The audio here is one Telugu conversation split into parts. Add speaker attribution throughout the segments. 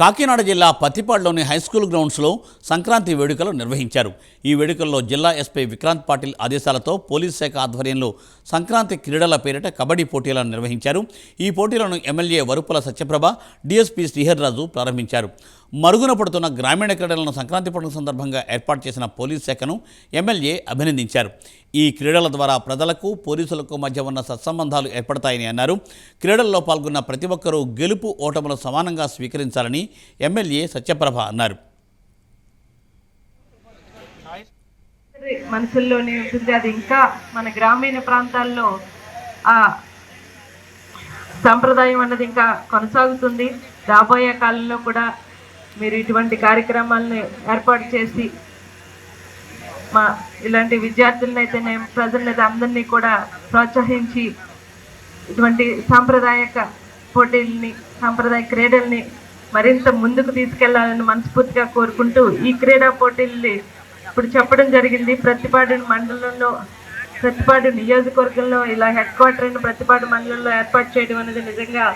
Speaker 1: కాకినాడ జిల్లా పత్తిపాడులోని హైస్కూల్ గ్రౌండ్స్లో సంక్రాంతి వేడుకలు నిర్వహించారు. ఈ వేడుకల్లో జిల్లా ఎస్పీ విక్రాంత్ పాటిల్ ఆదేశాలతో పోలీస్ శాఖ ఆధ్వర్యంలో సంక్రాంతి క్రీడల పేరిట కబడ్డీ పోటీలను నిర్వహించారు. ఈ పోటీలను ఎమ్మెల్యే వరుపుల సత్యప్రభ డిఎస్పీ శ్రీహర్రాజు ప్రారంభించారు. మరుగున పడుతున్న గ్రామీణ క్రీడలను సంక్రాంతి పండుగ సందర్భంగా ఏర్పాటు చేసిన పోలీస్ శాఖను ఎమ్మెల్యే అభినందించారు. ఈ క్రీడల ద్వారా ప్రజలకు పోలీసులకు మధ్య ఉన్న సత్సంబంధాలు ఏర్పడతాయని అన్నారు. క్రీడల్లో పాల్గొన్న ప్రతి ఒక్కరూ గెలుపు ఓటములు సమానంగా స్వీకరించాలని ఎమ్మెల్యే సత్యప్రభ అన్నారు.
Speaker 2: మనసుల్లోనే ఉంటుంది. అది ఇంకా మన గ్రామీణ ప్రాంతాల్లో ఆ సాంప్రదాయం అన్నది ఇంకా కొనసాగుతుంది. రాబోయే కాలంలో కూడా మీరు ఇటువంటి కార్యక్రమాలను ఏర్పాటు చేసి మా ఇలాంటి విద్యార్థులను ప్రజలనైతే ప్రజలైతే అందరినీ కూడా ప్రోత్సహించి ఇటువంటి సాంప్రదాయక పోటీల్ని సాంప్రదాయ క్రీడల్ని మరింత ముందుకు తీసుకెళ్ళాలని మనస్ఫూర్తిగా కోరుకుంటూ ఈ క్రీడా పోటీల్ని ఇప్పుడు చెప్పడం జరిగింది. ప్రతిపాడు మండలంలో ప్రతిపాడు నియోజకవర్గంలో ఇలా హెడ్ క్వార్టర్ ప్రతిపాడు మండలంలో ఏర్పాటు చేయడం అనేది నిజంగా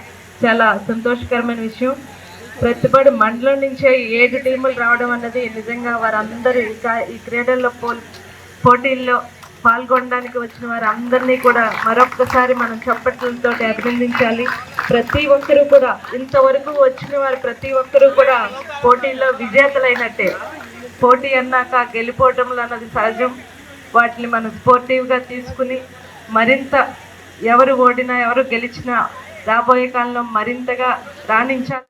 Speaker 2: చాలా సంతోషకరమైన విషయం. ప్రతిపడి మండలం నుంచే ఏడు టీములు రావడం అన్నది నిజంగా వారందరూ ఇంకా ఈ క్రీడల్లో పోల్ పోటీల్లో పాల్గొనడానికి వచ్చిన వారందరినీ కూడా మరొక్కసారి మనం చప్పట్లతో అభినందించాలి. ప్రతి ఒక్కరూ కూడా ఇంతవరకు వచ్చిన వారు ప్రతి ఒక్కరూ కూడా పోటీల్లో విజేతలైనట్టే. పోటీ అన్నాక గెలిపోవటంలో అన్నది సహజం. వాటిని మనం స్పోర్టివ్గా తీసుకుని మరింత ఎవరు ఓడినా ఎవరు గెలిచినా రాబోయే కాలంలో మరింతగా రాణించాలి.